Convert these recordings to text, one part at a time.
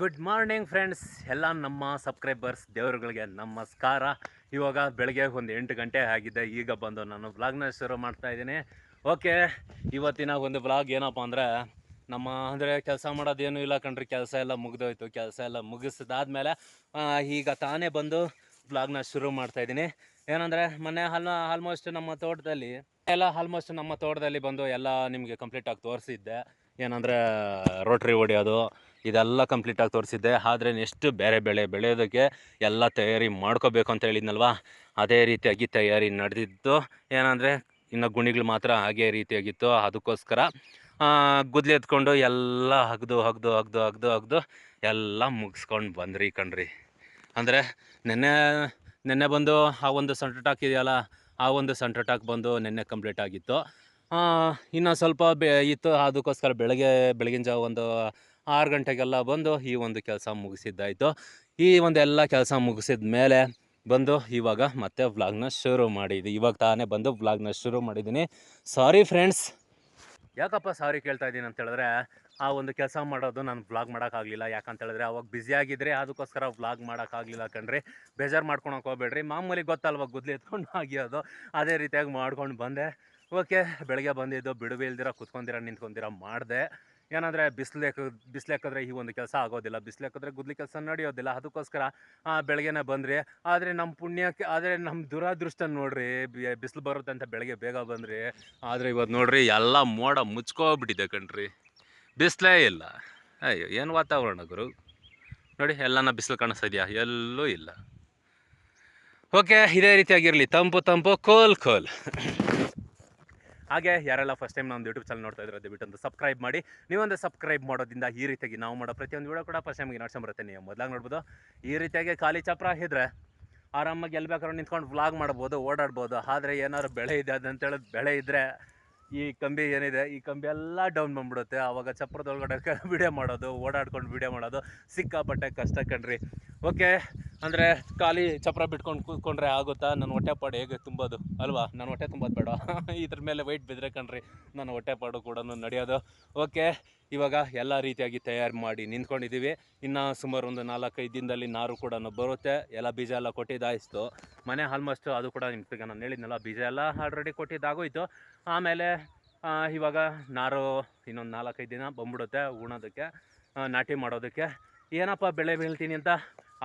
Good morning friends ಎಲ್ಲ ನಮ್ಮ subscribers ದೇವರುಗಳಿಗೆ ನಮಸ್ಕಾರ. ಇವಾಗ ಬೆಳಗ್ಗೆ ಒಂದು ಎಂಟು ಗಂಟೆ ಆಗಿದೆ. ಈಗ ಬಂದು ನಾನು ವ್ಲಾಗ್ನ ಶುರು ಮಾಡ್ತಾ ಇದ್ದೀನಿ. ಓಕೆ ಇವತ್ತಿನ ಒಂದು ವ್ಲಾಗ್ ಏನಪ್ಪ ಅಂದರೆ, ನಮ್ಮ ಅಂದರೆ ಕೆಲಸ ಮಾಡೋದೇನು ಇಲ್ಲ ಕಣ್ರಿ. ಕೆಲಸ ಎಲ್ಲ ಮುಗಿದೋಯ್ತು. ಕೆಲಸ ಎಲ್ಲ ಮುಗಿಸಿದಾದ್ಮೇಲೆ ಈಗ ತಾನೇ ಬಂದು ವ್ಲಾಗ್ನ ಶುರು ಮಾಡ್ತಾ ಇದ್ದೀನಿ. ಏನಂದರೆ, ಮೊನ್ನೆ ಹಲ್ ಆಲ್ಮೋಸ್ಟ್ ನಮ್ಮ ತೋಟದಲ್ಲಿ, ಎಲ್ಲ ಆಲ್ಮೋಸ್ಟ್ ನಮ್ಮ ತೋಟದಲ್ಲಿ ಬಂದು ಎಲ್ಲ ನಿಮಗೆ ಕಂಪ್ಲೀಟಾಗಿ ತೋರಿಸಿದ್ದೆ. ಏನಂದರೆ, ರೋಟ್ರಿ ಹೊಡೆಯೋದು ಇದೆಲ್ಲ ಕಂಪ್ಲೀಟಾಗಿ ತೋರಿಸಿದ್ದೆ. ಆದರೆ ನೆಕ್ಸ್ಟ್ ಬೇರೆ ಬೆಳೆ ಬೆಳೆಯೋದಕ್ಕೆ ಎಲ್ಲ ತಯಾರಿ ಮಾಡ್ಕೋಬೇಕು ಅಂತ ಹೇಳಿದ್ನಲ್ವ? ಅದೇ ರೀತಿಯಾಗಿ ತಯಾರಿ ನಡೆದಿತ್ತು ಏನಂದರೆ ಇನ್ನು ಗುಣಿಗಳು ಮಾತ್ರ ಹಾಗೇ ರೀತಿಯಾಗಿತ್ತು. ಅದಕ್ಕೋಸ್ಕರ ಗುದ್ಲಿ ಎತ್ಕೊಂಡು ಎಲ್ಲ ಹಗ್ದು ಹಗ್ದು ಹಗ್ದು ಹಗ್ದು ಹಗ್ದು ಎಲ್ಲ ಮುಗಿಸ್ಕೊಂಡು ಬಂದ್ರಿ ಕಣ್ರಿ. ಅಂದರೆ ನೆನ್ನೆ ನೆನ್ನೆ ಬಂದು ಆ ಒಂದು ಸಂಟ್ರಟಾಕ್ ಇದೆಯಲ್ಲ, ಆ ಒಂದು ಸಂಟ್ರಟಾಕ್ ಬಂದು ನೆನ್ನೆ ಕಂಪ್ಲೀಟ್ ಆಗಿತ್ತು. ಇನ್ನು ಸ್ವಲ್ಪ ಬೆ, ಇತ್ತು. ಅದಕ್ಕೋಸ್ಕರ ಬೆಳಗ್ಗೆ, ಬೆಳಗಿನ ಜಾವ ಒಂದು ಆರು ಗಂಟೆಗೆಲ್ಲ ಬಂದು ಈ ಒಂದು ಕೆಲಸ ಮುಗಿಸಿದ್ದಾಯಿತು. ಈ ಒಂದು ಎಲ್ಲ ಕೆಲಸ ಮುಗಿಸಿದ ಮೇಲೆ ಬಂದು ಇವಾಗ ಮತ್ತೆ ವ್ಲಾಗ್ನ ಶುರು ಮಾಡಿದ್ದು ಇವಾಗ ತಾನೇ ಬಂದು ವ್ಲಾಗ್ನ ಶುರು ಮಾಡಿದ್ದೀನಿ. Sorry friends. ಯಾಕಪ್ಪ ಸಾರಿ ಕೇಳ್ತಾ ಇದ್ದೀನಿ ಅಂತ ಹೇಳಿದ್ರೆ, ಆ ಒಂದು ಕೆಲಸ ಮಾಡೋದು ನಾನು ವ್ಲಾಗ್ ಮಾಡೋಕ್ಕಾಗಲಿಲ್ಲ. ಯಾಕಂತೇಳಿದ್ರೆ ಅವಾಗ ಬ್ಯುಸಿಯಾಗಿದ್ದರೆ ಅದಕ್ಕೋಸ್ಕರ ವ್ಲಾಗ್ ಮಾಡೋಕ್ಕಾಗಲಿಲ್ಲ ಕಣ್ರಿ. ಬೇಜಾರು ಮಾಡ್ಕೊಳಕ್ಕೆ ಹೋಗ್ಬೇಡ್ರಿ. ಮಾಮೂಲಿ ಗೊತ್ತಲ್ವ, ಗುದ್ಲಿ ಎತ್ಕೊಂಡು ಆಗಿಯೋದು ಅದೇ ರೀತಿಯಾಗಿ ಮಾಡ್ಕೊಂಡು ಬಂದೆ. ಓಕೆ, ಬೆಳಗ್ಗೆ ಬಂದಿದ್ದು, ಬಿಡುವೆ ಇಲ್ದಿರ ಕುತ್ಕೊಂದಿರ ನಿಂತ್ಕೊಂದಿರ ಮಾಡಿದೆ. ಏನಂದರೆ ಬಿಸಿಲು ಬಿಸಿಲು ಹಾಕಿದ್ರೆ ಈ ಒಂದು ಕೆಲಸ ಆಗೋದಿಲ್ಲ, ಬಿಸಿಲು ಹಾಕಿದ್ರೆ ಗುದ್ಲಿ ಕೆಲಸ ನಡೆಯೋದಿಲ್ಲ. ಅದಕ್ಕೋಸ್ಕರ ಬೆಳಗ್ಗೆನೇ ಬಂದ್ರಿ. ಆದರೆ ನಮ್ಮ ಪುಣ್ಯಕ್ಕೆ, ಆದರೆ ನಮ್ಮ ದುರಾದೃಷ್ಟ ನೋಡ್ರಿ ಬಿಸಿಲು ಬರುತ್ತೆ ಅಂತ ಬೆಳಗ್ಗೆ ಬೇಗ ಬಂದ್ರಿ. ಆದರೆ ಇವತ್ತು ನೋಡ್ರಿ ಎಲ್ಲ ಮೋಡ ಮುಚ್ಕೋಬಿಟ್ಟಿದೆ ಕಣ್ರಿ. ಬಿಸಿಲೇ ಇಲ್ಲ. ಅಯ್ಯೋ, ಏನು ವಾತಾವರಣ ಗುರು? ನೋಡಿ, ಎಲ್ಲನ ಬಿಸಿಲು ಕಾಣಿಸ್ತಿದ್ಯಾ ಎಲ್ಲೂ ಇಲ್ಲ. ಓಕೆ, ಇದೇ ರೀತಿಯಾಗಿರಲಿ. ತಂಪು ತಂಪು, ಕೋಲ್ ಕೋಲ್. ಹಾಗೆ ಯಾರೆಲ್ಲ ಫಸ್ಟ್ ಟೈಮ್ ನಮ್ಮ ಯೂಟ್ಯೂಬ್ ಚಾನಲ್ ನೋಡ್ತಾ ಇದ್ರೆ ದಯವಿಟ್ಟು ಒಂದು ಸಬ್ಸ್ಕ್ರೈಬ್ ಮಾಡಿ. ನೀವೊಂದು ಸಬ್ಸ್ಕ್ರೈಬ್ ಮಾಡೋದಿಂದ ಈ ರೀತಿಯಾಗಿ ನಾವು ಮಾಡೋ ಪ್ರತಿಯೊಂದು ವಿಡಿಯೋ ಕೂಡ ಫಸ್ಟ್ ಟೈಮ್ಗೆ ಬರುತ್ತೆ. ನೀವು ಮೊದಲಾಗಿ ನೋಡ್ಬೋದು, ಈ ರೀತಿಯಾಗಿ ಖಾಲಿ ಚಪ್ರ ಇದ್ದರೆ ಆರಾಮಾಗಿ ಎಲ್ಲಿ ಬೇಕಾದ್ರೂ ನಿಂತ್ಕೊಂಡು ವ್ಲಾಗ್ ಮಾಡ್ಬೋದು, ಓಡಾಡ್ಬೋದು. ಆದರೆ ಏನಾದ್ರು ಬೆಳೆ ಇದೆ ಅದಂತೇಳಿ ಬೆಳೆ ಇದ್ದರೆ ಈ ಕಂಬಿ ಏನಿದೆ, ಈ ಕಂಬಿ ಎಲ್ಲ ಡೌನ್ ಬಂದ್ಬಿಡುತ್ತೆ. ಆವಾಗ ಚಪ್ರದೊಳಗಡೆ ವಿಡಿಯೋ ಮಾಡೋದು, ಓಡಾಡ್ಕೊಂಡು ವಿಡಿಯೋ ಮಾಡೋದು ಸಿಕ್ಕಾಪಟ್ಟೆ ಕಷ್ಟ ಕಣ್ರಿ. ಓಕೆ ಅಂದರೆ ಖಾಲಿ ಚಪ್ರ ಬಿಟ್ಕೊಂಡು ಕೂತ್ಕೊಂಡ್ರೆ ಆಗುತ್ತಾ? ನನ್ನ ಹೊಟ್ಟೆಪಾಡು ಹೇಗೆ ತುಂಬೋದು? ಅಲ್ವಾ? ನನ್ನ ಹೊಟ್ಟೆ ತುಂಬೋದು ಬೇಡ. ಇದ್ರ ಮೇಲೆ ವೈಟ್ ಬಿದ್ದರೆ ಕಣ್ರಿ ನನ್ನ ಹೊಟ್ಟೆಪಾಡು ಕೂಡ ನಡೆಯೋದು. ಓಕೆ ಇವಾಗ ಎಲ್ಲ ರೀತಿಯಾಗಿ ತಯಾರು ಮಾಡಿ ನಿಂತ್ಕೊಂಡಿದ್ದೀವಿ ಇನ್ನು ಸುಮಾರು ಒಂದು ನಾಲ್ಕೈದು ದಿನದಲ್ಲಿ ನಾರು ಕೂಡ ಬರುತ್ತೆ. ಎಲ್ಲ ಬೀಜ ಎಲ್ಲ ಕೊಟ್ಟಿದ್ದಾಯಿಸ್ತು. ಮನೆ ಆಲ್ಮೋಸ್ಟ್ ಅದು ಕೂಡ ನಿಮ್ಗೆ ನಾನು ಹೇಳಿದ್ನಲ್ಲ, ಬೀಜ ಎಲ್ಲ ಆಲ್ರೆಡಿ ಕೊಟ್ಟಿದ್ದಾಗೋಯ್ತು. ಆಮೇಲೆ ಇವಾಗ ನಾರು ಇನ್ನೊಂದು ನಾಲ್ಕೈದು ದಿನ ಬಂದ್ಬಿಡುತ್ತೆ ಉಣೋದಕ್ಕೆ ನಾಟಿ ಮಾಡೋದಕ್ಕೆ. ಏನಪ್ಪ ಬೆಳೆ ಬೀಳ್ತೀನಿ ಅಂತ?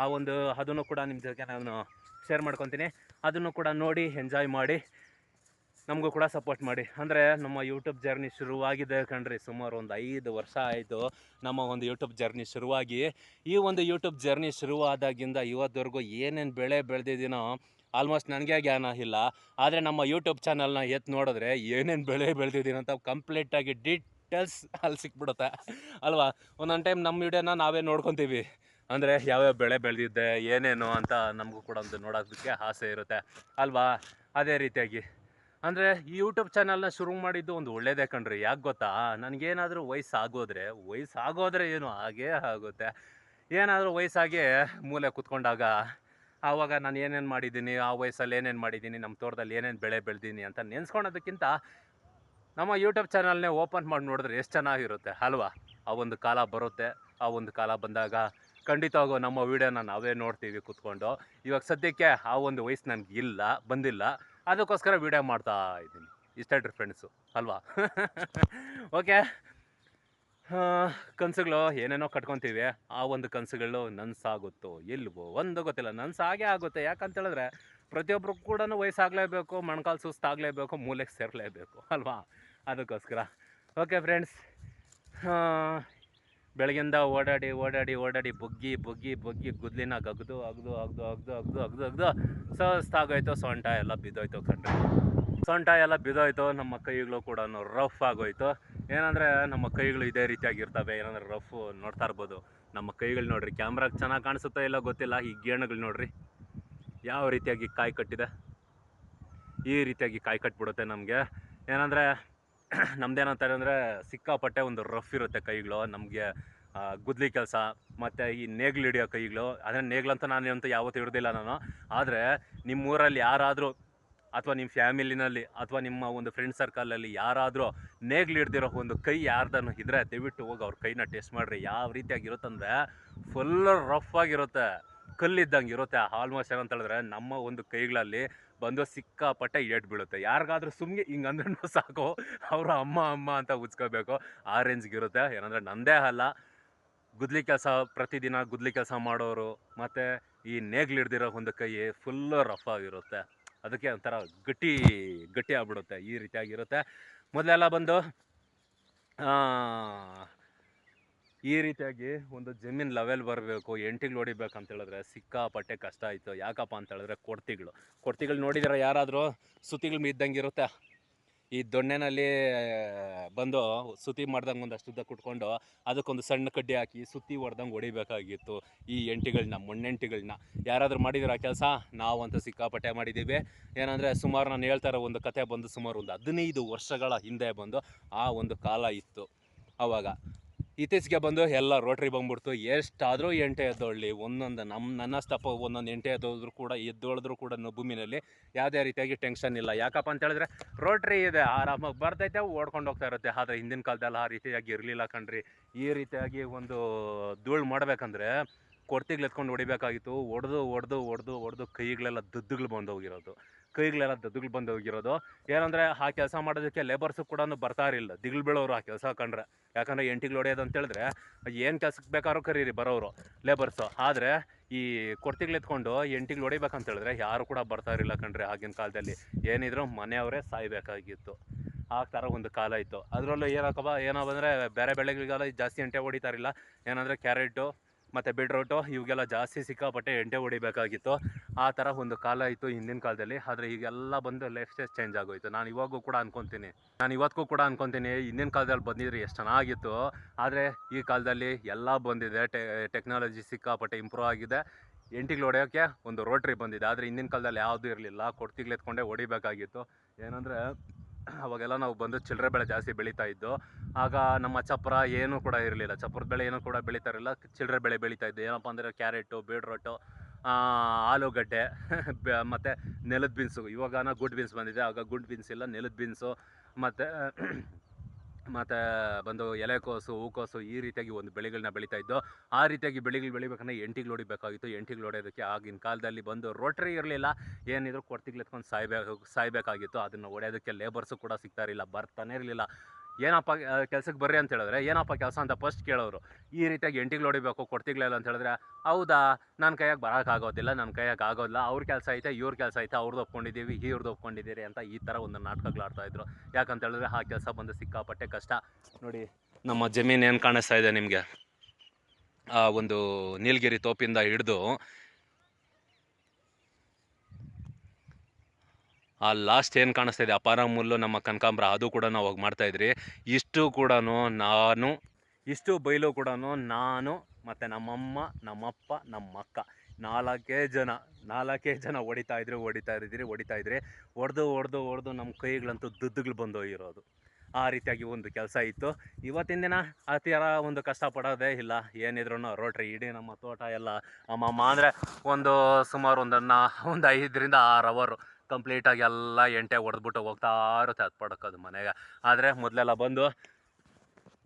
ಆ ಒಂದು ಅದನ್ನು ಕೂಡ ನಿಮ್ಮ ಜೊತೆ ನಾನು ಶೇರ್ ಮಾಡ್ಕೊತೀನಿ. ಅದನ್ನು ಕೂಡ ನೋಡಿ ಎಂಜಾಯ್ ಮಾಡಿ, ನಮಗೂ ಕೂಡ ಸಪೋರ್ಟ್ ಮಾಡಿ. ಅಂದರೆ ನಮ್ಮ ಯೂಟ್ಯೂಬ್ ಜರ್ನಿ ಶುರುವಾಗಿದೆ ಕಣ್ರಿ. ಸುಮಾರು ಒಂದು ಐದು ವರ್ಷ ಆಯಿತು ನಮ್ಮ ಒಂದು ಯೂಟ್ಯೂಬ್ ಜರ್ನಿ ಶುರುವಾಗಿ. ಈ ಒಂದು ಯೂಟ್ಯೂಬ್ ಜರ್ನಿ ಶುರುವಾದಾಗಿಂದ ಇವತ್ತವರೆಗೂ ಏನೇನು ಬೆಳೆ ಬೆಳೆದಿದ್ದೀನೋ ಆಲ್ಮೋಸ್ಟ್ ನನಗೆ ಜ್ಞಾನ ಇಲ್ಲ. ಆದರೆ ನಮ್ಮ ಯೂಟ್ಯೂಬ್ ಚಾನಲ್ನ ಎತ್ತು ನೋಡಿದ್ರೆ ಏನೇನು ಬೆಳೆ ಬೆಳೆದಿದ್ದೀನಿ ಅಂತ ಕಂಪ್ಲೀಟಾಗಿ ಡಿಟೇಲ್ಸ್ ಅಲ್ಲಿ ಸಿಕ್ಬಿಡುತ್ತೆ. ಅಲ್ವಾ? ಒಂದೊಂದು ಟೈಮ್ ನಮ್ಮ ವಿಡಿಯೋನ ನಾವೇ ನೋಡ್ಕೊತೀವಿ. ಅಂದರೆ ಯಾವ್ಯಾವ ಬೆಳೆ ಬೆಳೆದಿದ್ದೆ ಏನೇನು ಅಂತ ನಮಗೂ ಕೂಡ ಒಂದು ನೋಡೋದಕ್ಕೆ ಆಸೆ ಇರುತ್ತೆ. ಅಲ್ವಾ? ಅದೇ ರೀತಿಯಾಗಿ. ಅಂದರೆ ಈ ಯೂಟ್ಯೂಬ್ ಚಾನಲ್ನ ಶುರು ಮಾಡಿದ್ದು ಒಂದು ಒಳ್ಳೇದೇ ಕಣ್ರಿ. ಯಾಕೆ ಗೊತ್ತಾ? ನನಗೇನಾದರೂ ವಯಸ್ಸಾಗೋದ್ರೆ ವಯಸ್ಸಾಗೋದ್ರೆ ಏನು ಹಾಗೇ ಆಗುತ್ತೆ. ಏನಾದರೂ ವಯಸ್ಸಾಗಿ ಮೂಲೆ ಕುತ್ಕೊಂಡಾಗ, ಆವಾಗ ನಾನು ಏನೇನು ಮಾಡಿದ್ದೀನಿ, ಆ ವಯಸ್ಸಲ್ಲಿ ಏನೇನು ಮಾಡಿದ್ದೀನಿ, ನಮ್ಮ ತೋಟದಲ್ಲಿ ಏನೇನು ಬೆಳೆ ಬೆಳೆದೀನಿ ಅಂತ ನೆನೆಸ್ಕೊಳೋದಕ್ಕಿಂತ ನಮ್ಮ ಯೂಟ್ಯೂಬ್ ಚಾನಲ್ನೇ ಓಪನ್ ಮಾಡಿ ನೋಡಿದ್ರೆ ಎಷ್ಟು ಚೆನ್ನಾಗಿರುತ್ತೆ, ಅಲ್ವಾ? ಆ ಒಂದು ಕಾಲ ಬರುತ್ತೆ. ಆ ಒಂದು ಕಾಲ ಬಂದಾಗ ಖಂಡಿತವಾಗೂ ನಮ್ಮ ವೀಡಿಯೋನ ನಾವೇ ನೋಡ್ತೀವಿ ಕೂತ್ಕೊಂಡು. ಇವಾಗ ಸದ್ಯಕ್ಕೆ ಆ ಒಂದು ವಯಸ್ಸು ನನಗೆ ಇಲ್ಲ, ಬಂದಿಲ್ಲ. ಅದಕ್ಕೋಸ್ಕರ ವೀಡಿಯೋ ಮಾಡ್ತಾ ಇದ್ದೀನಿ. ಇಷ್ಟೇ ಫ್ರೆಂಡ್ಸು ಅಲ್ವಾ? ಓಕೆ ಕನಸುಗಳು ಏನೇನೋ ಕಟ್ಕೊತೀವಿ. ಆ ಒಂದು ಕನಸುಗಳು ನನ್ಸಾಗುತ್ತೋ ಇಲ್ವೋ? ಒಂದು ಗೊತ್ತಿಲ್ಲ. ನನ್ಸಾಗೇ ಆಗುತ್ತೆ. ಯಾಕಂತ ಹೇಳಿದ್ರೆ ಪ್ರತಿಯೊಬ್ಬರು ಕೂಡ ವಯಸ್ಸಾಗಲೇಬೇಕು, ಮೊಣಕಾಲು ಸುಸ್ತಾಗಲೇಬೇಕು, ಮೂಲೆಗೆ ಸೇರಲೇಬೇಕು, ಅಲ್ವಾ? ಅದಕ್ಕೋಸ್ಕರ. ಓಕೆ ಫ್ರೆಂಡ್ಸ್ ಬೆಳಗಿಂದ ಓಡಾಡಿ ಓಡಾಡಿ ಓಡಾಡಿ ಬುಗ್ಗಿ ಬುಗ್ಗಿ ಬುಗ್ಗಿ ಗುದ್ಲಿನ ಗಗ್ದು, ಅಗ್ದು ಅಗ್ದು ಅಗ್ದು ಅಗ್ದು ಅಗ್ದು ಅಗ್ದು. ಸಸ್ತಾಗೋಯ್ತು ಸೊಂಟ ಎಲ್ಲ ಬಿದ್ದೋಯ್ತು ಕಣ್ರಿ ಸೊಂಟ ಎಲ್ಲ ಬಿದ್ದೋಯ್ತು, ನಮ್ಮ ಕೈಗಳು ಕೂಡ ರಫ್ ಆಗೋಯ್ತು. ಏನಂದರೆ ನಮ್ಮ ಕೈಗಳು ಇದೇ ರೀತಿಯಾಗಿರ್ತವೆ, ಏನಂದ್ರೆ ರಫ್ ನೋಡ್ತಾ ಇರ್ಬೋದು. ನಮ್ಮ ಕೈಗಳು ನೋಡ್ರಿ, ಕ್ಯಾಮ್ರಾಗೆ ಚೆನ್ನಾಗಿ ಕಾಣಿಸುತ್ತೋ ಇಲ್ಲ ಗೊತ್ತಿಲ್ಲ, ಈ ಗೇಣುಗಳು ನೋಡ್ರಿ. ಯಾವ ರೀತಿಯಾಗಿ ಕಾಯಿ ಕಟ್ಟಿದೆ? ಈ ರೀತಿಯಾಗಿ ಕಾಯಿ ಕಟ್ಬಿಡುತ್ತೆ ನಮಗೆ. ಏನಂದರೆ ನಮ್ದೇನಂತಾರೆ ಅಂದರೆ ಸಿಕ್ಕಾಪಟ್ಟೆ ಒಂದು ರಫ್ ಇರುತ್ತೆ ಕೈಗಳು, ನಮಗೆ ಗುದ್ಲಿ ಕೆಲಸ ಮತ್ತು ಈ ನೇಗ್ಲು ಹಿಡಿಯೋ ಕೈಗಳು. ಅಂದರೆ ನೇಗ್ಲಂತ ನಾನು ಅಂತ ಯಾವತ್ತೂ ಹಿಡ್ದಿಲ್ಲ ನಾನು. ಆದರೆ ನಿಮ್ಮೂರಲ್ಲಿ ಯಾರಾದರೂ ಅಥವಾ ನಿಮ್ಮ ಫ್ಯಾಮಿಲಿನಲ್ಲಿ ಅಥವಾ ನಿಮ್ಮ ಒಂದು ಫ್ರೆಂಡ್ ಸರ್ಕಲಲ್ಲಿ ಯಾರಾದರೂ ನೇಗ್ಲು ಹಿಡ್ದಿರೋ ಒಂದು ಕೈ ಯಾರ್ದನ್ನು ಇದ್ರೆ ದಯವಿಟ್ಟು ಹೋಗಿ ಅವ್ರ ಕೈನ ಟೆಸ್ಟ್ ಮಾಡಿರಿ. ಯಾವ ರೀತಿಯಾಗಿರುತ್ತಂದ್ರೆ ಫುಲ್ ರಫ್ ಆಗಿರುತ್ತೆ. ಕಲ್ಲಿದ್ದಂಗೆ ಇರುತ್ತೆ ಆಲ್ಮೋಸ್ಟ್ ಏನಂತ ಹೇಳಿದ್ರೆ ನಮ್ಮ ಒಂದು ಕೈಗಳಲ್ಲಿ ಬಂದು ಸಿಕ್ಕಾಪಟ್ಟೆ ಏಟ್ ಬೀಳುತ್ತೆ ಯಾರಿಗಾದ್ರೂ ಸುಮ್ಮನೆ ಹಿಂಗೆ ಅಂದ್ರೂ ಸಾಕು. ಅವರು ಅಮ್ಮ ಅಮ್ಮ ಅಂತ ಉಜ್ಕೋಬೇಕು. ಆ ರೇಂಜ್ಗೆ ಇರುತ್ತೆ ಏನಂದರೆ ನಂದೇ ಅಲ್ಲ. ಗುದ್ಲಿ ಕೆಲಸ ಪ್ರತಿದಿನ ಗುದ್ಲಿ ಕೆಲಸ ಮಾಡೋರು ಮತ್ತು ಈ ನೇಗ್ಲು ಹಿಡ್ದಿರೋ ಒಂದು ಕೈ ಫುಲ್ಲು ರಫ್ ಆಗಿರುತ್ತೆ. ಅದಕ್ಕೆ ಒಂಥರ ಗಟ್ಟಿ ಗಟ್ಟಿ ಆಗ್ಬಿಡುತ್ತೆ. ಈ ರೀತಿಯಾಗಿರುತ್ತೆ. ಮೊದಲೆಲ್ಲ ಬಂದು ಈ ರೀತಿಯಾಗಿ ಒಂದು ಜಮೀನು ಲೆವೆಲ್ ಬರಬೇಕು ಎಂಟಿಗಳು ಹೊಡಿಬೇಕಂತ ಹೇಳಿದ್ರೆ ಸಿಕ್ಕಾಪಟ್ಟೆ ಕಷ್ಟ ಆಯಿತು. ಯಾಕಪ್ಪ ಅಂತ ಹೇಳಿದ್ರೆ ಕೊಡ್ತಿಗಳು. ಕೊಡ್ತಿಗಳು ನೋಡಿದ್ರೆ ಯಾರಾದರೂ ಸುತಿಗಳು ಇದ್ದಂಗೆ ಇರುತ್ತೆ. ಈ ದೊಣ್ಣೆನಲ್ಲಿ ಬಂದು ಸುತ್ತಿ ಮಾಡ್ದಂಗೆ ಒಂದಷ್ಟು ಉದ್ದ ಕುಟ್ಕೊಂಡು ಅದಕ್ಕೊಂದು ಸಣ್ಣ ಕಡ್ಡಿ ಹಾಕಿ ಸುತ್ತಿ ಹೊಡೆದಂಗೆ ಹೊಡಿಬೇಕಾಗಿತ್ತು ಈ ಎಂಟಿಗಳನ್ನ ಮಣ್ಣೆಂಟಿಗಳನ್ನ ಯಾರಾದರೂ ಮಾಡಿದ್ರೆ ಆ ಕೆಲಸ? ನಾವಂತೂ ಸಿಕ್ಕಾಪಟ್ಟೆ ಮಾಡಿದ್ದೀವಿ ಏನಂದರೆ ಸುಮಾರು ನಾನು ಹೇಳ್ತಾರೆ ಒಂದು ಕತೆ ಬಂದು ಸುಮಾರು ಒಂದು ಹದಿನೈದು ವರ್ಷಗಳ ಹಿಂದೆ ಬಂದು ಆ ಒಂದು ಕಾಲ ಇತ್ತು ಆವಾಗ ಇತ್ತೀಚೆಗೆ ಬಂದು ಎಲ್ಲ ರೋಟ್ರಿ ಬಂದ್ಬಿಡ್ತು. ಎಷ್ಟಾದರೂ ಎಂಟೆ ಎದ್ದೊಳ್ಳಿ. ಒಂದೊಂದು ನಮ್ಮ ನನ್ನ ನನ್ನಷ್ಟಪ್ಪ ಒಂದೊಂದು ಎಂಟೆ ಎದ್ದೋದ್ರು ಕೂಡ, ಎದ್ದೊಳಿದ್ರು ಕೂಡ ಭೂಮಿನಲ್ಲಿ ಯಾವುದೇ ರೀತಿಯಾಗಿ ಟೆನ್ಷನ್ ಇಲ್ಲ. ಯಾಕಪ್ಪ ಅಂತ ಹೇಳಿದ್ರೆ ರೋಟ್ರಿ ಇದೆ. ಆರಾಮಾಗಿ ಬರ್ತೈತೆ ಓಡ್ಕೊಂಡು ಹೋಗ್ತಾ ಇರುತ್ತೆ. ಆದರೆ ಹಿಂದಿನ ಕಾಲದಲ್ಲಿ ಆ ರೀತಿಯಾಗಿ ಇರಲಿಲ್ಲ ಕಣ್ರಿ. ಈ ರೀತಿಯಾಗಿ ಒಂದು ಧೂಳು ಮಾಡಬೇಕಂದ್ರೆ ಕೊಡ್ತಿಗ್ಲು ಎತ್ಕೊಂಡು ಹೊಡಿಬೇಕಾಗಿತ್ತು. ಹೊಡೆದು ಹೊಡೆದು ಹೊಡೆದು ಹೊಡೆದು ಕೈಗಳೆಲ್ಲ ದುದ್ದುಗಳು ಬಂದು ಹೋಗಿರೋದು. ಕೈಗಳೆಲ್ಲ ದದ್ದುಗಳು ಬಂದು ಹೋಗಿರೋದು. ಏನಂದರೆ ಆ ಕೆಲಸ ಮಾಡೋದಕ್ಕೆ ಲೇಬರ್ಸು ಕೂಡ ಬರ್ತಾ ಇರಲಿಲ್ಲ. ದಿಗ್ಲು ಬೀಳೋರು ಆ ಕೆಲಸ ಕಂಡ್ರೆ. ಯಾಕಂದರೆ ಎಂಟಿಗಳು ಹೊಡೆಯೋದು ಅಂತ ಹೇಳಿದ್ರೆ ಏನು ಕೆಲ್ಸಕ್ಕೆ ಬೇಕಾದ್ರೂ ಕರೀರಿ ಬರೋರು ಲೇಬರ್ಸು ಆದರೆ ಈ ಕೊಡ್ತಿಗ್ಲು ಎತ್ಕೊಂಡು ಎಂಟಿಗಳು ಹೊಡಿಬೇಕಂತ ಹೇಳಿದ್ರೆ ಯಾರು ಕೂಡ ಬರ್ತಾ ಇರಲಿಲ್ಲ ಕಣ್ರಿ ಆಗಿನ ಕಾಲದಲ್ಲಿ. ಏನಿದ್ರು ಮನೆಯವರೇ ಸಾಯ್ಬೇಕಾಗಿತ್ತು. ಆ ಥರ ಒಂದು ಕಾಲ ಇತ್ತು. ಅದರಲ್ಲೂ ಏನಕ್ಕಪ್ಪ ಏನೋ ಬೇರೆ ಬೆಳೆಗಳಿಗೆಲ್ಲ ಜಾಸ್ತಿ ಎಂಟೆ ಹೊಡಿತಾರಿಲ್ಲ ಏನಂದರೆ ಕ್ಯಾರೆಟು ಮತ್ತು ಬಿಡ್ರೋಟ್ ಇವಾಗೆಲ್ಲ ಜಾಸ್ತಿ ಸಿಕ್ಕಾಪಟ್ಟೆ ಎಂಟೆ ಹೊಡಿಬೇಕಾಗಿತ್ತು. ಆ ಥರ ಒಂದು ಕಾಲ ಇತ್ತು ಹಿಂದಿನ ಕಾಲದಲ್ಲಿ. ಆದರೆ ಈಗೆಲ್ಲ ಬಂದು ಲೈಫ್ ಸ್ಟೈಲ್ ಚೇಂಜ್ ಆಗೋಯ್ತು. ನಾನು ಇವಾಗೂ ಕೂಡ ಅನ್ಕೊತೀನಿ. ನಾನು ಇವತ್ತಿಗೂ ಕೂಡ ಅನ್ಕೊತೀನಿ, ಹಿಂದಿನ ಕಾಲದಲ್ಲಿ ಬಂದಿದ್ರೆ ಎಷ್ಟು ಚೆನ್ನಾಗಿತ್ತು. ಆದರೆ ಈ ಕಾಲದಲ್ಲಿ ಎಲ್ಲ ಬಂದಿದೆ. ಟೆಕ್ನಾಲಜಿ ಸಿಕ್ಕಾಪಟ್ಟೆ ಇಂಪ್ರೂವ್ ಆಗಿದೆ. ಎಂಟಿಗೆ ಹೊಡೆಯೋಕ್ಕೆ ಒಂದು ರೋಟ್ರಿ ಬಂದಿದೆ. ಆದರೆ ಹಿಂದಿನ ಕಾಲದಲ್ಲಿ ಯಾವುದೂ ಇರಲಿಲ್ಲ. ಕೊಡ್ತಿಗ್ಲೆತ್ಕೊಂಡೆ ಹೊಡಿಬೇಕಾಗಿತ್ತು. ಏನಂದರೆ ಅವಾಗೆಲ್ಲ ನಾವು ಬಂದು ಚಿಲ್ಲರೆ ಬೆಳೆ ಜಾಸ್ತಿ ಬೆಳೀತಾ ಇದ್ದು, ಆಗ ನಮ್ಮ ಚಪ್ಪರ ಏನೂ ಕೂಡ ಇರಲಿಲ್ಲ. ಚಪ್ರದ ಬೆಳೆ ಏನೂ ಕೂಡ ಬೆಳೀತಾ ಇರಲಿಲ್ಲ. ಚಿಲ್ಲರೆ ಬೆಳೆ ಬೆಳೀತಾ ಇದ್ದು. ಏನಪ್ಪ ಅಂದರೆ ಕ್ಯಾರೆಟು, ಬೀಟ್ರೋಟು ಆಲೂಗಡ್ಡೆ ಮತ್ತು ನೆಲದ ಬೀನ್ಸು. ಇವಾಗ ಗುಡ್ ಬೀನ್ಸ್ ಬಂದಿದೆ. ಆಗ ಗುಡ್ ಬೀನ್ಸ್ ಇಲ್ಲ, ನೆಲದ ಬೀನ್ಸು, ಮತ್ತು ಮತ್ತು ಬಂದು ಎಲೆಕೋಸು ಹೂಕೋಸು ಈ ರೀತಿಯಾಗಿ ಒಂದು ಬೆಳೆಗಳನ್ನ ಬೆಳೀತಾ ಇದ್ದೋ, ಆ ರೀತಿಯಾಗಿ ಬೆಳೆಗಳು ಬೆಳಿಬೇಕಂದ್ರೆ ಎಂಟಿಗೆ ಹೊಡಿಬೇಕಾಗಿತ್ತು ಎಂಟಿಗೆ ಹೊಡೆಯೋದಕ್ಕೆ ಆಗಿನ ಕಾಲದಲ್ಲಿ ಬಂದು ರೋಟ್ರಿ ಇರಲಿಲ್ಲ. ಏನಿದ್ರು ಕೊಡ್ತಿಗ್ಲೆತ್ಕೊಂಡು ಸಾಯ್ಬೇಕು, ಸಾಯ್ಬೇಕಾಗಿತ್ತು. ಅದನ್ನು ಹೊಡೆಯೋದಕ್ಕೆ ಲೇಬರ್ಸು ಕೂಡ ಸಿಗ್ತಾ ಇರಲಿಲ್ಲ. ಬರ್ತಾನೆ ಇರಲಿಲ್ಲ. ಏನಪ್ಪ ಕೆಲ್ಸಕ್ಕೆ ಬರ್ರಿ ಅಂತ ಹೇಳಿದ್ರೆ, ಏನಪ್ಪ ಕೆಲಸ ಅಂತ ಫಸ್ಟ್ ಕೇಳೋರು, ಈ ರೀತಿಯಾಗಿ ಎಂಟಿಗೆ ಹೊಡಿಬೇಕು ಕೊಡ್ತಿಗ್ಲಿಲ್ಲ ಅಂತ ಹೇಳಿದ್ರೆ, ಹೌದಾ ನನ್ನ ಕೈಯಾಗೆ ಬರೋಕ್ಕಾಗೋದಿಲ್ಲ ನನ್ನ ಕೈಯಾಗ ಆಗೋದಿಲ್ಲ, ಅವ್ರ ಕೆಲಸ ಐತೆ, ಇವ್ರ ಕೆಲಸ ಐತೆ ಅವ್ರದ್ದು ಒಪ್ಕೊಂಡಿದ್ದೀವಿ ಇವ್ರದ್ದು ಒಪ್ಕೊಂಡಿದ್ದೀರಿ ಅಂತ ಈ ಥರ ಒಂದು ನಾಟಕಗಳಾಡ್ತಾಯಿದ್ರು ಯಾಕಂತ ಹೇಳಿದ್ರೆ ಆ ಕೆಲಸ ಬಂದು ಸಿಕ್ಕಾಪಟ್ಟೆ ಕಷ್ಟ. ನೋಡಿ, ನಮ್ಮ ಜಮೀನು ಏನು ಕಾಣಿಸ್ತಾ ಇದೆ ನಿಮಗೆ? ಆ, ಒಂದು ನೀಲಗಿರಿ ತೋಪಿಂದ ಹಿಡಿದು ಆ ಲಾಸ್ಟ್ ಏನು ಕಾಣಿಸ್ತಾ ಇದೆ? ಅಪಾರ ಮುಲ್ಲು, ನಮ್ಮ ಕನಕಾಂಬ್ರ, ಅದು ಕೂಡ ನಾವು ಹೋಗಿ ಮಾಡ್ತಾಯಿದ್ರಿ ಇಷ್ಟು ಕೂಡ ನಾನು, ಇಷ್ಟು ಬೈಲು ಕೂಡ ನಾನು, ಮತ್ತು ನಮ್ಮಮ್ಮ, ನಮ್ಮಪ್ಪ, ನಮ್ಮಕ್ಕ. ನಾಲ್ಕೇ ಜನ ನಾಲ್ಕೇ ಜನ ಹೊಡಿತಾ ಇದ್ರು, ಹೊಡಿತಾ ಇದ್ರಿ ಹೊಡಿತಾ ಇದ್ರಿ. ಹೊಡೆದು ಹೊಡೆದು ಹೊಡೆದು ನಮ್ಮ ಕೈಗಳಂತೂ ದುದ್ದುಗಳು ಬಂದೋಗಿರೋದು ಆ ರೀತಿಯಾಗಿ ಒಂದು ಕೆಲಸ ಇತ್ತು. ಇವತ್ತಿನ ದಿನ ಆ ಒಂದು ಕಷ್ಟಪಡೋದೇ ಇಲ್ಲ. ಏನಿದ್ರು ರೋಟ್ರಿ, ಇಡೀ ನಮ್ಮ ತೋಟ ಎಲ್ಲ ಅಮ್ಮಮ್ಮ ಅಂದರೆ ಒಂದು ಸುಮಾರು ಒಂದು ಒಂದು ಐದರಿಂದ ಆರು ಅವರು ಕಂಪ್ಲೀಟಾಗಿ ಎಲ್ಲ ಎಂಟೆ ಹೊಡೆದ್ಬಿಟ್ಟು ಹೋಗ್ತಾ ಇರುತ್ತೆ ಅದು ಪಡ್ಕೋದು ಮನೆಗೆ. ಆದರೆ ಮೊದಲೆಲ್ಲ ಬಂದು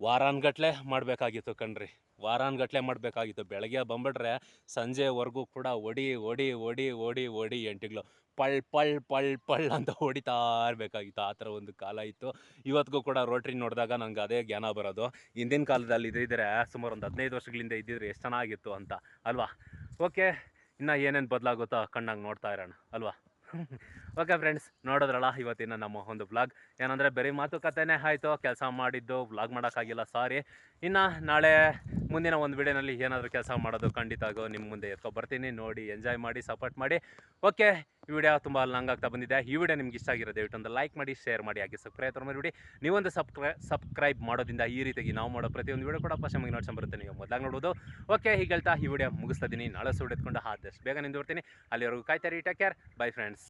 ವಾರಾನ್ಗಟ್ಲೆ ಮಾಡಬೇಕಾಗಿತ್ತು ಕಣ್ರಿ. ವಾರಾನ್ಗಟ್ಲೆ ಮಾಡಬೇಕಾಗಿತ್ತು. ಬೆಳಗ್ಗೆ ಬಂದ್ಬಿಟ್ರೆ ಸಂಜೆವರೆಗೂ ಕೂಡ ಒಡಿ ಒಡಿ ಒಡಿ ಒಡಿ ಒಡಿ ಎಂಟಿಗಳು. ಪಳ್ ಪಳ್ ಪಳ್ ಪಳ್ ಅಂತ ಹೊಡಿತಾ ಇರಬೇಕಾಗಿತ್ತು. ಆ ಥರ ಒಂದು ಕಾಲ ಇತ್ತು. ಇವತ್ತಿಗೂ ಕೂಡ ರೋಟ್ರಿ ನೋಡಿದಾಗ ನಂಗೆ ಅದೇ ಜ್ಞಾನ ಬರೋದು. ಹಿಂದಿನ ಕಾಲದಲ್ಲಿ ಇದ್ದಿದ್ರೆ ಸುಮಾರು ಒಂದು ಹದಿನೈದು ವರ್ಷಗಳಿಂದ ಇದ್ದಿದ್ರೆ ಎಷ್ಟು ಚೆನ್ನಾಗಿತ್ತು ಅಂತ. ಅಲ್ವಾ? ಓಕೆ. ಇನ್ನು ಏನೇನು ಬದಲಾಗುತ್ತೋ ಕಣ್ಣಾಗಿ ನೋಡ್ತಾ ಇರೋಣ. ಅಲ್ವಾ? ಓಕೆ ಫ್ರೆಂಡ್ಸ್ ನೋಡಿದ್ರಲ್ಲ, ಇವತ್ತಿನ ನಮ್ಮ ಒಂದು ವ್ಲಾಗ್ ಏನಂದರೆ, ಬರೀ ಮಾತುಕತೆನೇ ಆಯಿತು. ಕೆಲಸ ಮಾಡಿದ್ದು ವ್ಲಾಗ್ ಮಾಡೋಕ್ಕಾಗಿಲ್ಲ ಸಾರಿ ಇನ್ನು ನಾಳೆ ಮುಂದಿನ ಒಂದು ವಿಡಿಯೋನಲ್ಲಿ ಏನಾದರೂ ಕೆಲಸ ಮಾಡೋದು ಖಂಡಿತ ಆಗೋ ನಿಮ್ಮ ಮುಂದೆ ಎತ್ಕೊ ಬರ್ತೀನಿ. ನೋಡಿ ಎಂಜಾಯ್ ಮಾಡಿ ಸಪೋರ್ಟ್ ಮಾಡಿ. ಓಕೆ ಈ ವಿಡಿಯೋ ತುಂಬ ಲಾಂಗ್ ಆಗ್ತಾ ಬಂದಿದೆ. ಈ ವಿಡಿಯೋ ನಿಮ್ಗೆ ಇಷ್ಟ ಆಗಿರೋ ದಯವಿಟ್ಟು ಒಂದು ಲೈಕ್ ಮಾಡಿ ಶೇರ್ ಮಾಡಿ, ಹಾಗೆ ಸಬ್ಸ್ಕ್ರೈಬ್ ಮಾಡಿಬಿಡಿ ನೀವೊಂದು ಸಬ್ಸ್ಕ್ರೈ ಸಬ್ಸ್ಕ್ರೈಬ್ ಮಾಡೋದ್ರಿಂದ ಈ ರೀತಿಯಾಗಿ ನಾವು ಮಾಡೋ ಪ್ರತಿಯೊಂದು ವಿಡಿಯೋ ಕೂಡ ಫಸ್ಟ್ ನಮಗೆ ಬರುತ್ತೆ. ನೀವು ಮೊದಲಾಗಿ ನೋಡೋದು ಓಕೆ ಹೀಗೆ ಹೇಳ್ತಾ ಈ ವಿಡಿಯೋ ಮುಗಿಸ್ತಾ ಇದ್ದೀನಿ ನಾಳೆ ಸುಡಿದ್ಕೊಂಡು ಆದಷ್ಟು ಬೇಗ ನಿಂದು ಬರ್ತೀನಿ. ಅಲ್ಲಿವರೆಗೂ ಕಾಯ್ತಾರೆ ಟೇಕ್ ಕೇರ್ ಬೈ ಫ್ರೆಂಡ್ಸ್